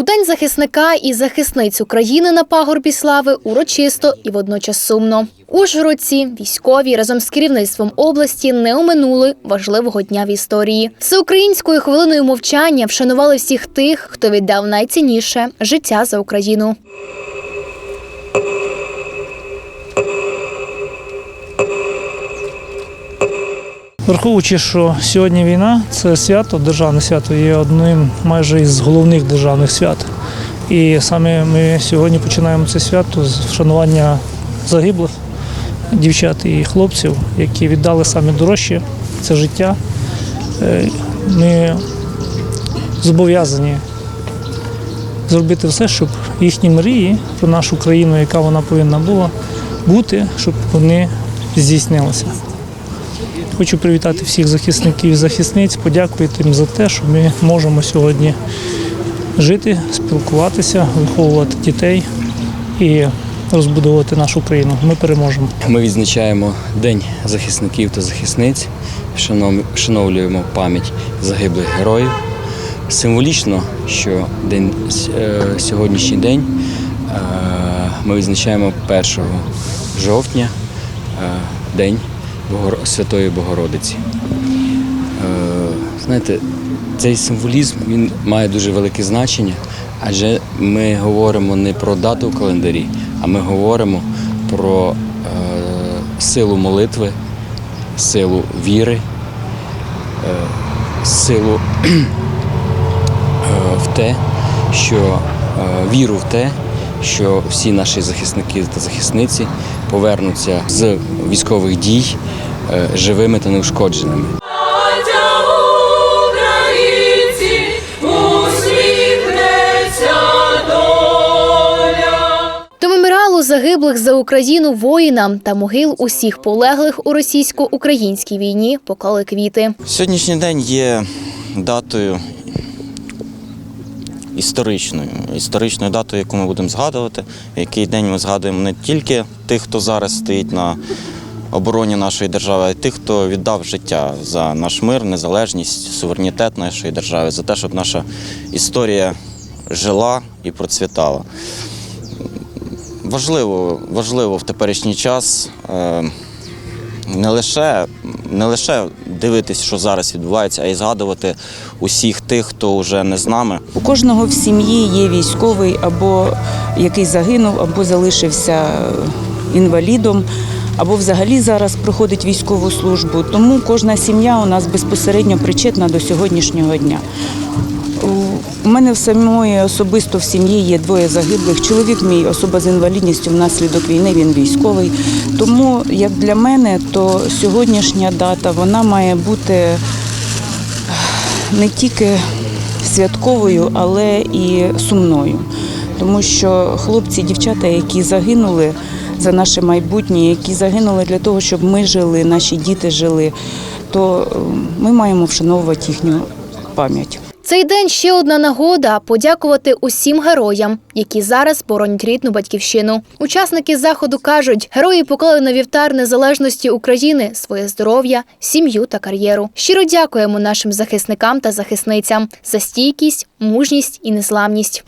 У день захисника і захисниць України на пагорбі слави урочисто і водночас сумно. Ужгородці, військові разом з керівництвом області не оминули важливого дня в історії. Всеукраїнською хвилиною мовчання вшанували всіх тих, хто віддав найцінніше життя за Україну. Враховуючи, що сьогодні війна це свято, державне свято є одним майже із головних державних свят. І саме ми сьогодні починаємо це свято з вшанування загиблих дівчат і хлопців, які віддали саме дорожче це життя. Е, Ми зобов'язані зробити все, щоб їхні мрії про нашу країну, яка вона повинна була бути, щоб вони здійснилися. Хочу привітати всіх захисників і захисниць, подякувати їм за те, що ми можемо сьогодні жити, спілкуватися, виховувати дітей і розбудовувати нашу країну. Ми переможемо. Ми відзначаємо День захисників та захисниць, вшановлюємо пам'ять загиблих героїв. Символічно, що день, е, сьогоднішній день е, ми відзначаємо 1 жовтня, е, День Святої Богородиці. Е, Знаєте, цей символізм він має дуже велике значення, адже ми говоримо не про дату в календарі, а ми говоримо про е, силу молитви, силу віри, е, силу в те, що віру в те, що всі наші захисники та захисниці повернуться з військових дій е, живими та неушкодженими. Загиблих за Україну воїнам та могил усіх полеглих у російсько-українській війні поклали квіти. Сьогоднішній день є датою історичною, історичною датою, яку ми будемо згадувати. В який день ми згадуємо не тільки тих, хто зараз стоїть на обороні нашої держави, а й тих, хто віддав життя за наш мир, незалежність, суверенітет нашої держави, за те, щоб наша історія жила і процвітала. Важливо, важливо в теперішній час. е, не лише, не лише дивитись, що зараз відбувається, а й згадувати усіх тих, хто вже не з нами. У кожного в сім'ї є військовий, або який загинув, або залишився інвалідом, або взагалі зараз проходить військову службу. Тому кожна сім'я у нас безпосередньо причетна до сьогоднішнього дня. Мене в самої особисто в сім'ї є двоє загиблих. Чоловік мій особа з інвалідністю внаслідок війни, він військовий. Тому, як для мене, то сьогоднішня дата вона має бути не тільки святковою, але і сумною. Тому що хлопці, дівчата, які загинули за наше майбутнє, які загинули для того, щоб ми жили, наші діти жили, то е, ми маємо вшановувати їхню пам'ять. Цей день ще одна нагода подякувати усім героям, які зараз боронять рідну батьківщину. Учасники заходу кажуть, герої поклали на вівтар незалежності України своє здоров'я, сім'ю та кар'єру. Щиро дякуємо нашим захисникам та захисницям за стійкість, мужність і незламність.